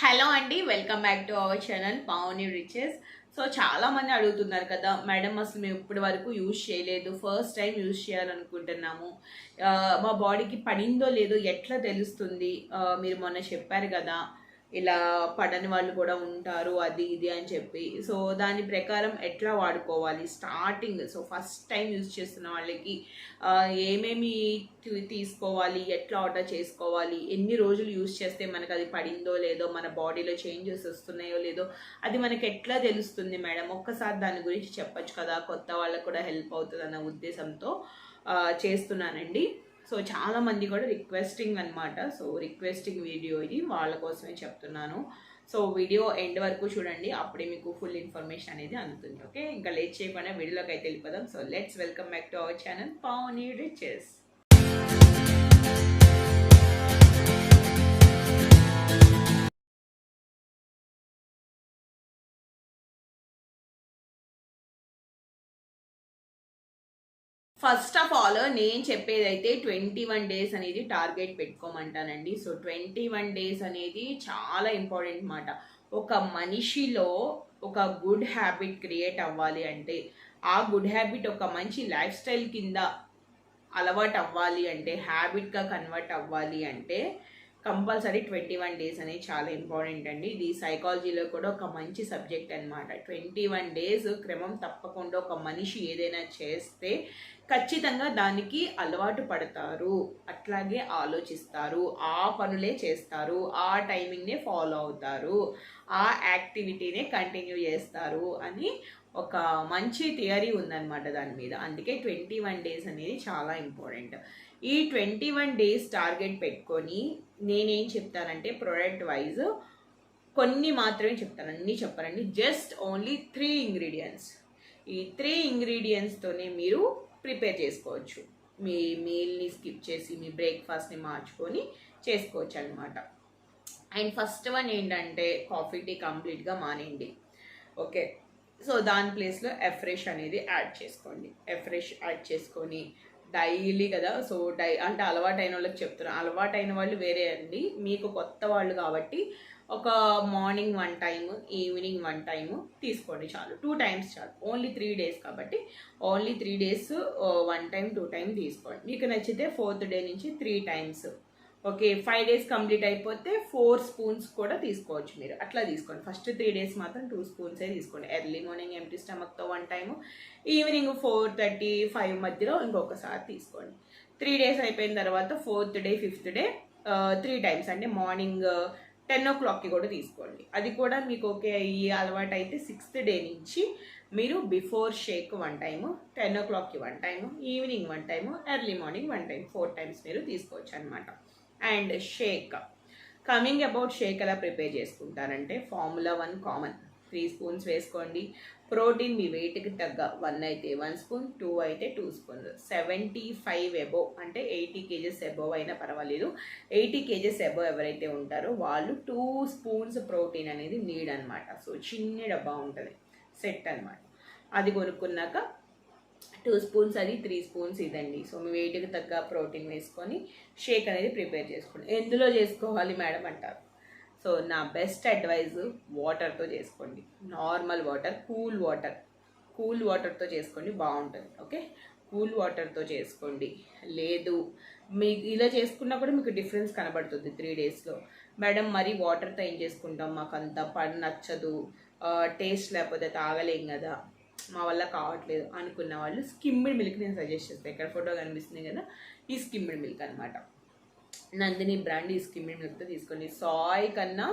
Hello అండి welcome back to our channel Pavani Riches. So చాలా మంది అడుగుతున్నారు కదా మేడం అసలు మేము ఇప్పటి వరకు యూజ్ చేయలేదు ఫస్ట్ టైం యూజ్ చేయాలనుకుంటున్నాము. మా బాడీకి పడిందో లేదో ఎట్లా తెలుస్తుంది? మీరు మొన్న చెప్పారు కదా ఇలా పడని వాళ్ళు కూడా ఉంటారు అది ఇది అని చెప్పి. సో దాని ప్రకారం ఎట్లా వాడుకోవాలి? Starting so first time use చేస్తున్న వాళ్ళకి ఏమేమి తీసుకోవాలి? ఎట్లా ఆర్డర్ చేసుకోవాలి? ఎన్ని రోజులు యూజ్ చేస్తే మనకు అది పడిందో లేదో మన బాడీలో చేంజెస్ వస్తున్నాయో లేదో అది మనకి ఎట్లా తెలుస్తుంది మేడం? ఒక్కసారి దాని గురించి చెప్పచ్చు కదా? కొత్త వాళ్ళకు కూడా హెల్ప్ అవుతుంది అన్న ఉద్దేశంతో చేస్తున్నానండి. సో చాలా మంది కూడా రిక్వెస్టింగ్ అనమాట సో రిక్వెస్టింగ్ వీడియో ఇది వాళ్ళ కోసమే చెప్తున్నాను. సో వీడియో ఎండ్ వరకు చూడండి అప్పుడే మీకు ఫుల్ ఇన్ఫర్మేషన్ అనేది అందుతుంది ఓకే? ఇంకా లేట్ చేయకుండా వీడియోలోకి అయితే వెళ్ళిపోదాం. So let's welcome back to our channel Pavani Riches first of all నేను చెప్పేది అయితే ట్వంటీ వన్ డేస్ అనేది టార్గెట్ పెట్టుకోమంటానండి. సో ట్వంటీ వన్ డేస్ అనేది చాలా ఇంపార్టెంట్ మాట. ఒక మనిషిలో ఒక గుడ్ హ్యాబిట్ క్రియేట్ అవ్వాలి అంటే ఆ గుడ్ హ్యాబిట్ ఒక మంచి లైఫ్ స్టైల్ కింద అలవాటు అవ్వాలి అంటే హ్యాబిట్గా కన్వర్ట్ అవ్వాలి అంటే కంపల్సరీ ట్వంటీ వన్ డేస్ అనేది చాలా ఇంపార్టెంట్ అండి. ఇది సైకాలజీలో కూడా ఒక మంచి సబ్జెక్ట్ అనమాట ట్వంటీ వన్ డేస్ క్రమం తప్పకుండా ఒక మనిషి ఏదైనా చేస్తే ఖచ్చితంగా దానికి అలవాటు పడతారు. అట్లాగే ఆలోచిస్తారు. ఆ పనులే చేస్తారు. ఆ టైమింగ్నే ఫాలో అవుతారు. ఆ యాక్టివిటీనే కంటిన్యూ చేస్తారు అని ఒక మంచి థియరీ ఉందన్నమాట దాని మీద. అందుకే ట్వంటీ వన్ డేస్ అనేది చాలా ఇంపార్టెంట్. ఈ ట్వంటీ వన్ డేస్ టార్గెట్ పెట్టుకొని నేనేం చెప్తానంటే ప్రొడక్ట్ వైజ్ కొన్ని మాత్రమే చెప్తాను అన్నీ చెప్పానండి జస్ట్ ఓన్లీ త్రీ ఇంగ్రీడియంట్స్ ఈ త్రీ ఇంగ్రీడియంట్స్తోనే మీరు ప్రిపేర్ చేసుకోవచ్చు. మీ మీల్ని స్కిప్ చేసి మీ బ్రేక్ఫాస్ట్ని మార్చుకొని చేసుకోవచ్చు అనమాట అండ్ ఫస్ట్ వన్ ఏంటంటే కాఫీ టీ కంప్లీట్గా మానేయండి. ఓకే? సో దాని ప్లేస్లో ఎఫ్రెష్ అనేది యాడ్ చేసుకోండి. ఎఫ్రెష్ యాడ్ చేసుకొని డైలీ కదా. సో డై అంటే అలవాటైన వాళ్ళకి చెప్తున్నాను అలవాటైన వాళ్ళు వేరే అండి. మీకు కొత్త వాళ్ళు కాబట్టి ఒక morning one time evening one time తీసుకోండి చాలు. టూ టైమ్స్ చాలు. ఓన్లీ త్రీ డేస్ కాబట్టి only three days one time two time తీసుకోండి. మీకు నచ్చితే ఫోర్త్ డే నుంచి three times okay five days complete అయిపోతే ఫోర్ స్పూన్స్ కూడా తీసుకోవచ్చు మీరు. అట్లా తీసుకోండి. ఫస్ట్ త్రీ డేస్ మాత్రం టూ స్పూన్సే తీసుకోండి. Early morning empty స్టమక్తో one time evening four thirty five మధ్యలో ఇంకొకసారి తీసుకోండి. త్రీ డేస్ అయిపోయిన తర్వాత fourth day fifth day three times అంటే మార్నింగ్ టెన్ ఓ క్లాక్కి కూడా తీసుకోండి. అది కూడా మీకు ఓకే అయ్యి అలవాటు అయితే సిక్స్త్ డే నుంచి మీరు before shake one time ten ఓ క్లాక్కి one time evening one time early morning one time four times మీరు తీసుకోవచ్చు అనమాట and shake. Coming about shake ఎలా prepare చేసుకుంటారంటే formula one common. Three spoons వేసుకోండి. ప్రోటీన్ మీ వెయిట్కి తగ్గ వన్ అయితే వన్ స్పూన్ టూ అయితే two spoons seventy five above అంటే ఎయిటీ కేజెస్ ఎబోవ్ అయినా పర్వాలేదు. ఎయిటీ కేజెస్ ఎబోవ్ ఎవరైతే ఉంటారో వాళ్ళు టూ స్పూన్స్ ప్రోటీన్ అనేది నీడ్ అనమాట సో చిన్న డబ్బా ఉంటుంది. సెట్ అనమాట అది కొనుక్కున్నాక టూ స్పూన్స్ అది త్రీ స్పూన్స్ ఇదండి. సో మీ వెయిట్కి తగ్గ ప్రోటీన్ వేసుకొని షేక్ అనేది ప్రిపేర్ చేసుకోండి. ఎందులో చేసుకోవాలి మేడం అంటారు? సో నా బెస్ట్ అడ్వైజ్ వాటర్తో చేసుకోండి. Normal water cool water. Cool వాటర్తో చేసుకోండి బాగుంటుంది. ఓకే? కూల్ వాటర్తో చేసుకోండి. లేదు మీకు ఇలా చేసుకున్నా కూడా మీకు డిఫరెన్స్ కనబడుతుంది త్రీ డేస్లో. మేడం మరి వాటర్తో ఏం చేసుకుంటాం? మాకు అంత పని నచ్చదు. టేస్ట్ లేకపోతే తాగలేం కదా. మా వల్ల కావట్లేదు అనుకున్న వాళ్ళు స్కిమ్డ్ మిల్క్ నేను సజెస్ట్ చేస్తాను ఇక్కడ ఫోటో కనిపిస్తుంది కదా ఈ స్కిమ్డ్ మిల్క్ అనమాట నందిని బ్రాండ్ ఈ స్కిమ్డ్ మిల్క్తో తీసుకోండి సాయ్ కన్నా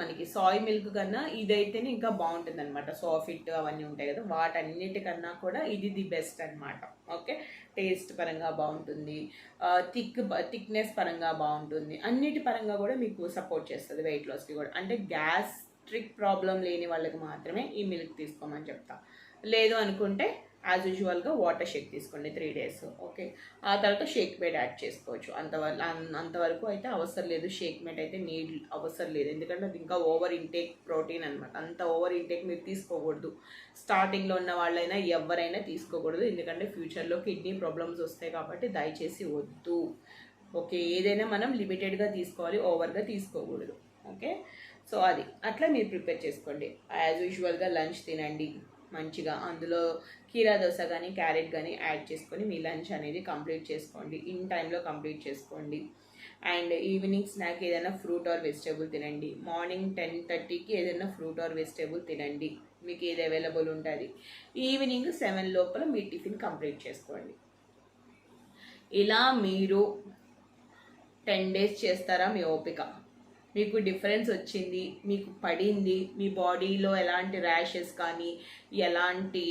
మనకి సాయ్ మిల్క్ కన్నా ఇదైతేనే ఇంకా బాగుంటుంది అనమాట సోఫిట్ అవన్నీ ఉంటాయి కదా వాటన్నిటికన్నా కూడా ఇది ది బెస్ట్ అనమాట ఓకే? టేస్ట్ పరంగా బాగుంటుంది. థిక్ థిక్నెస్ పరంగా బాగుంటుంది. అన్నిటి పరంగా కూడా మీకు సపోర్ట్ చేస్తుంది వెయిట్ లాస్కి కూడా. అంటే గ్యాస్ గ్యాస్ట్రిక్ ప్రాబ్లం లేని వాళ్ళకి మాత్రమే ఈ మిల్క్ తీసుకోమని చెప్తా. లేదు అనుకుంటే యాజ్ యూజువల్గా వాటర్ షేక్ తీసుకోండి త్రీ డేస్ ఓకే ఆ తర్వాత షేక్ మేట్ యాడ్ చేసుకోవచ్చు. అంతవరకు అంతవరకు అయితే అవసరం లేదు. షేక్ మేట్ అయితే నీడ్ అవసరం లేదు. ఎందుకంటే అది ఇంకా ఓవర్ ఇంటేక్ ప్రోటీన్ అనమాట అంత ఓవర్ ఇంటేక్ మీరు తీసుకోకూడదు. స్టార్టింగ్లో ఉన్న వాళ్ళైనా ఎవరైనా తీసుకోకూడదు. ఎందుకంటే ఫ్యూచర్లో కిడ్నీ ప్రాబ్లమ్స్ వస్తాయి కాబట్టి దయచేసి వద్దు. ఓకే ఏదైనా మనం లిమిటెడ్గా తీసుకోవాలి ఓవర్గా తీసుకోకూడదు. ఓకే సో అది అట్లా మీరు ప్రిపేర్ చేసుకోండి. యాజ్ యూజువల్గా లంచ్ తినండి మంచిగా. అందులో కీరా దోశ కానీ క్యారెట్ కానీ యాడ్ చేసుకొని మీ లంచ్ అనేది కంప్లీట్ చేసుకోండి. ఇన్ టైంలో కంప్లీట్ చేసుకోండి. అండ్ ఈవినింగ్ స్నాక్ ఏదైనా ఫ్రూట్ ఆర్ వెజిటేబుల్ తినండి. మార్నింగ్ టెన్ థర్టీకి ఏదైనా ఫ్రూట్ ఆర్ వెజిటేబుల్ తినండి. మీకు ఏది అవైలబుల్ ఉంటుంది. ఈవినింగ్ సెవెన్ లోపల మీ టిఫిన్ కంప్లీట్ చేసుకోండి. ఇలా మీరు టెన్ డేస్ చేస్తారా మీ ఓపిక? మీకు డిఫరెన్స్ వచ్చింది మీకు పడింది మీ బాడీలో ఎలాంటి ర్యాషెస్ కానీ ఎలాంటి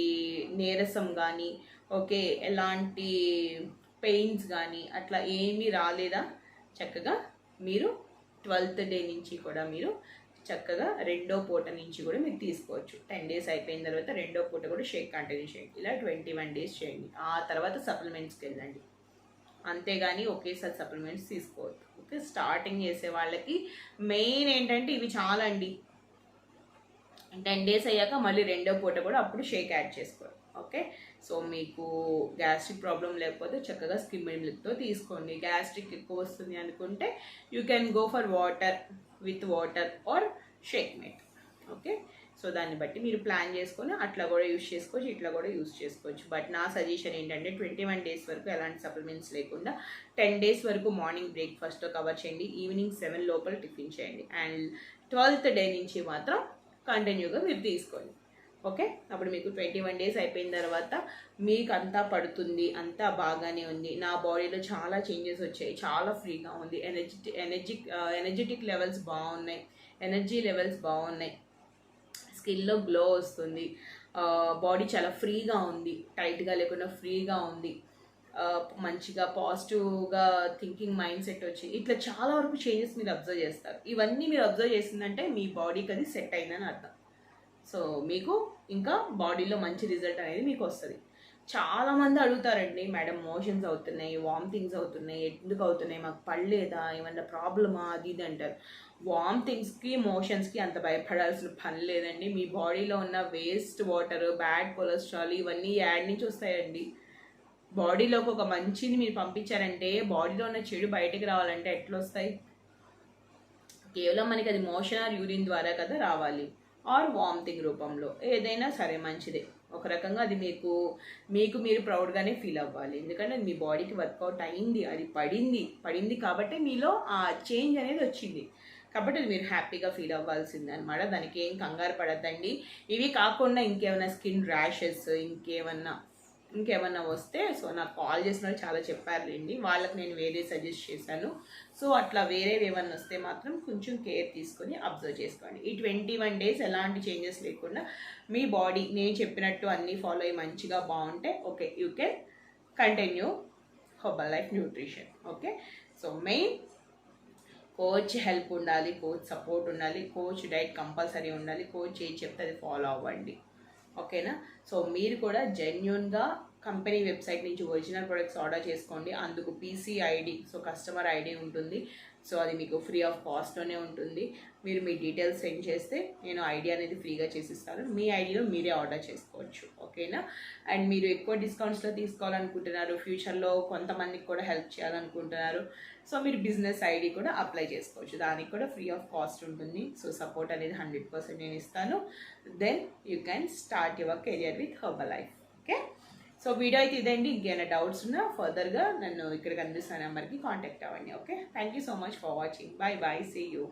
నీరసం కానీ ఓకే ఎలాంటి పెయిన్స్ కానీ అట్లా ఏమీ రాలేదా? చక్కగా మీరు ట్వెల్త్ డే నుంచి కూడా మీరు చక్కగా రెండో పూట నుంచి కూడా మీరు తీసుకోవచ్చు. టెన్ డేస్ అయిపోయిన తర్వాత రెండో పూట కూడా షేక్ కంటిన్యూ చేయండి. ఇలా ట్వంటీ వన్ డేస్ చేయండి. ఆ తర్వాత సప్లిమెంట్స్కి వెళ్ళండి. అంతేగాని ఒకేసారి సప్లిమెంట్స్ తీసుకోవద్దు. స్టార్టింగ్ చేసే వాళ్ళకి మెయిన్ ఏంటంటే ఇవి చాలా అండి టెన్ డేస్ అయ్యాక మళ్ళీ రెండో పూట కూడా అప్పుడు షేక్ యాడ్ చేసుకోవాలి ఓకే సో మీకు గ్యాస్ట్రిక్ ప్రాబ్లం లేకపోతే చక్కగా స్కిమ్ మిల్క్తో తీసుకోండి. గ్యాస్ట్రిక్ ఎక్కువ వస్తుంది అనుకుంటే you can go for water with water or shake mate okay so దాన్ని బట్టి మీరు ప్లాన్ చేసుకొని అట్లా కూడా యూస్ చేసుకోవచ్చు ఇట్లా కూడా యూస్ చేసుకోవచ్చు. బట్ నా సజెషన్ ఏంటంటే ట్వంటీ వన్ డేస్ వరకు ఎలాంటి సప్లిమెంట్స్ లేకుండా టెన్ డేస్ వరకు మార్నింగ్ బ్రేక్ఫాస్ట్తో కవర్ చేయండి ఈవినింగ్ సెవెన్ లోపల టిఫిన్ చేయండి. అండ్ ట్వెల్త్ డే నుంచి మాత్రం కంటిన్యూగా మీరు తీసుకోండి. ఓకే? అప్పుడు మీకు ట్వంటీ వన్ డేస్ అయిపోయిన తర్వాత మీకు అంతా పడుతుంది అంతా బాగానే ఉంది. నా బాడీలో చాలా చేంజెస్ వచ్చాయి చాలా ఫ్రీగా ఉంది. ఎనర్జెటిక్ ఎనర్జిక్ ఎనర్జెటిక్ లెవెల్స్ బాగున్నాయి. ఎనర్జీ లెవెల్స్ బాగున్నాయి. స్కిన్లో గ్లో వస్తుంది. బాడీ చాలా ఫ్రీగా ఉంది. టైట్గా లేకుండా ఫ్రీగా ఉంది. మంచిగా పాజిటివ్గా థింకింగ్ మైండ్ సెట్ వచ్చి ఇట్లా చాలా వరకు చేంజెస్ మీరు అబ్జర్వ్ చేస్తారు. ఇవన్నీ మీరు అబ్జర్వ్ చేసిందంటే మీ బాడీకి అది సెట్ అయిందని అర్థం. సో మీకు ఇంకా బాడీలో మంచి రిజల్ట్ అనేది మీకు వస్తుంది. చాలామంది అడుగుతారండి మేడం మోషన్స్ అవుతున్నాయి వామిటింగ్స్ అవుతున్నాయి ఎందుకు అవుతున్నాయి? మాకు పడలేదా? ఏమన్నా ప్రాబ్లమా? అది ఇది అంటారు. వామిటింగ్స్కి మోషన్స్కి అంత భయపడాల్సిన పని లేదండి. మీ బాడీలో ఉన్న వేస్ట్ వాటర్ బ్యాడ్ కొలెస్ట్రాల్ ఇవన్నీ యాడ్ నుంచి వస్తాయండి. బాడీలోకి ఒక మంచిని మీరు పంపించారంటే బాడీలో ఉన్న చెడు బయటకు రావాలంటే ఎట్లా వస్తాయి కేవలం మనకి అది మోషన్ ఆర్ యూరిన్ ద్వారా కదా రావాలి. ఆర్ వామిటింగ్ రూపంలో. ఏదైనా సరే మంచిదే. ఒక రకంగా అది మీకు మీకు మీరు ప్రౌడ్గానే ఫీల్ అవ్వాలి. ఎందుకంటే అది మీ బాడీకి వర్కౌట్ అయింది అది పడింది పడింది కాబట్టి మీలో ఆ చేంజ్ అనేది వచ్చింది. కాబట్టి అది మీరు హ్యాపీగా ఫీల్ అవ్వాల్సింది అనమాట దానికి ఏం కంగారు పడద్దండి. ఇవి కాకుండా ఇంకేమైనా స్కిన్ ర్యాషెస్ ఇంకేమన్నా ఇంకేమన్నా వస్తే సో నాకు కాల్ చేసిన వాళ్ళు చాలా చెప్పారులేండి. వాళ్ళకి నేను వేరే సజెస్ట్ చేశాను. సో అట్లా వేరేవి ఏమన్నా వస్తే మాత్రం కొంచెం కేర్ తీసుకొని అబ్జర్వ్ చేసుకోండి. ఈ ట్వంటీ వన్ డేస్ ఎలాంటి చేంజెస్ లేకుండా మీ బాడీ నేను చెప్పినట్టు అన్నీ ఫాలో అయ్యి మంచిగా బాగుంటే okay you can continue Herbalife nutrition okay? So main coach help ఉండాలి కోచ్ సపోర్ట్ ఉండాలి కోచ్ డైట్ కంపల్సరీ ఉండాలి కోచ్ ఏది చెప్తే అది ఫాలో అవ్వండి. ఓకేనా? సో మీరు కూడా జెన్యున్గా కంపెనీ వెబ్సైట్ నుంచి ఒరిజినల్ ప్రొడక్ట్స్ ఆర్డర్ చేసుకోండి. అందుకు PC ID so customer ID ఉంటుంది. సో అది మీకు ఫ్రీ ఆఫ్ కాస్ట్లోనే ఉంటుంది. మీరు మీ డీటెయిల్స్ సెండ్ చేస్తే నేను ఐడి అనేది ఫ్రీగా చేసిస్తాను. మీ ఐడిలో మీరే ఆర్డర్ చేసుకోవచ్చు. ఓకేనా? అండ్ మీరు ఎక్కువ డిస్కౌంట్స్లో తీసుకోవాలనుకుంటున్నారు ఫ్యూచర్లో కొంతమందికి కూడా హెల్ప్ చేయాలనుకుంటున్నారు. సో మీరు బిజినెస్ ఐడి కూడా అప్లై చేసుకోవచ్చు. దానికి కూడా ఫ్రీ ఆఫ్ కాస్ట్ ఉంటుంది. సో సపోర్ట్ అనేది హండ్రెడ్ పర్సెంట్ నేను ఇస్తాను. Then you can start your career with Herbalife okay so video అయితే ఇదండి. ఇంకేమైనా డౌట్స్ ఉన్నా ఫర్దర్గా నన్ను ఇక్కడ కనిపిస్తున్న నెంబర్కి కాంటాక్ట్ అవ్వండి. Okay thank you so much for watching bye bye see you